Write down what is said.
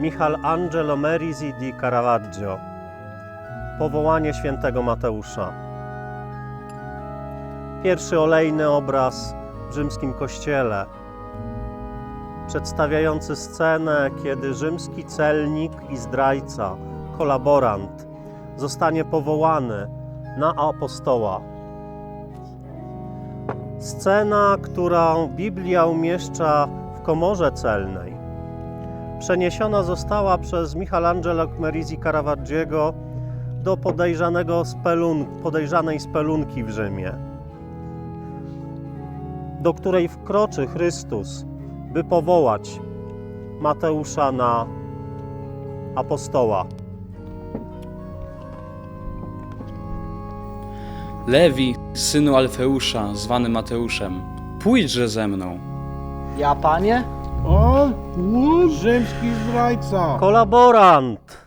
Michelangelo Merisi di Caravaggio. Powołanie świętego Mateusza. Pierwszy olejny obraz w rzymskim kościele, przedstawiający scenę, kiedy rzymski celnik i zdrajca, kolaborant, zostanie powołany na apostoła. Scena, którą Biblia umieszcza w komorze celnej, przeniesiona została przez Michelangelo Merisi Caravaggiego do podejrzanego spelun, podejrzanej spelunki w Rzymie, do której wkroczy Chrystus, by powołać Mateusza na apostoła. Lewi, synu Alfeusza, zwany Mateuszem, pójdźże ze mną. Ja, panie? O, rzymski zdrajca. Kolaborant!